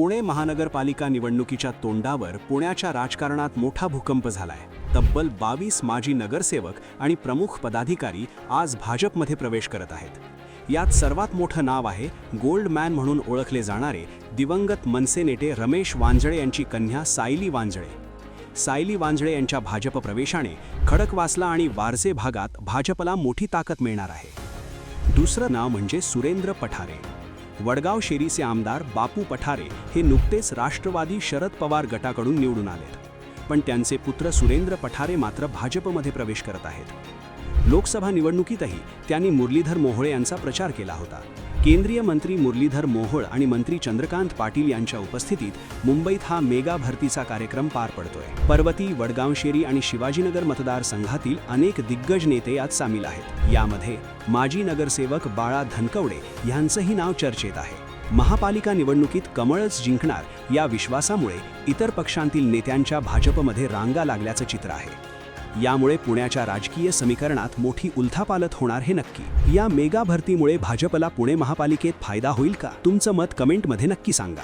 पुणे महानगरपालिका निवडणुकीच्या तोंडावर पुण्याच्या राजकारणात मोठा भूकंप झालाय. तब्बल बावीस माजी नगरसेवक आणि प्रमुख पदाधिकारी आज भाजपमध्ये प्रवेश करत आहेत. यात सर्वात मोठं नाव आहे गोल्ड मॅन म्हणून ओळखले जाणारे दिवंगत मनसे नेते रमेश वांजळे यांची कन्या सायली वांजळे. सायली वांजळे यांच्या भाजप प्रवेशाने खडकवासला आणि वारजे भागात भाजपला मोठी ताकद मिळणार आहे. दुसरं नाव म्हणजे सुरेंद्र पठारे. वडगाव शेरीचे आमदार बापू पठारे हे नुकतेच राष्ट्रवादी शरद पवार गटाकडून निवडून आलेत. पण त्यांचे पुत्र सुरेंद्र पठारे मात्र भाजपमध्ये प्रवेश करत आहेत. लोकसभा निवडणुकीतही त्यांनी मुरलीधर मोहोळे यांचा प्रचार केला होता. केंद्रीय मंत्री मुरलीधर मोहोळ आणि मंत्री चंद्रकांत पाटील यांच्या उपस्थितीत मुंबईत हा मेगा भरतीचा कार्यक्रम पार पडतोय. पर्वती वडगावशेरी आणि शिवाजीनगर मतदारसंघातील अनेक दिग्गज नेते यात सामील आहेत. यामध्ये माजी नगरसेवक बाळा धनकवडे यांचंही नाव चर्चेत आहे. महापालिका निवडणुकीत कमळच जिंकणार या विश्वासामुळे इतर पक्षांतील नेत्यांच्या भाजपमध्ये रांगा लागल्याचं चित्र आहे. यामुळे पुण्याच्या राजकीय समीकरणात मोठी उलथापालथ होणार हे नक्की. या मेगा भरतीमुळे भाजपला पुणे महापालिकेत फायदा होईल का? तुमचं मत कमेंटमध्ये नक्की सांगा.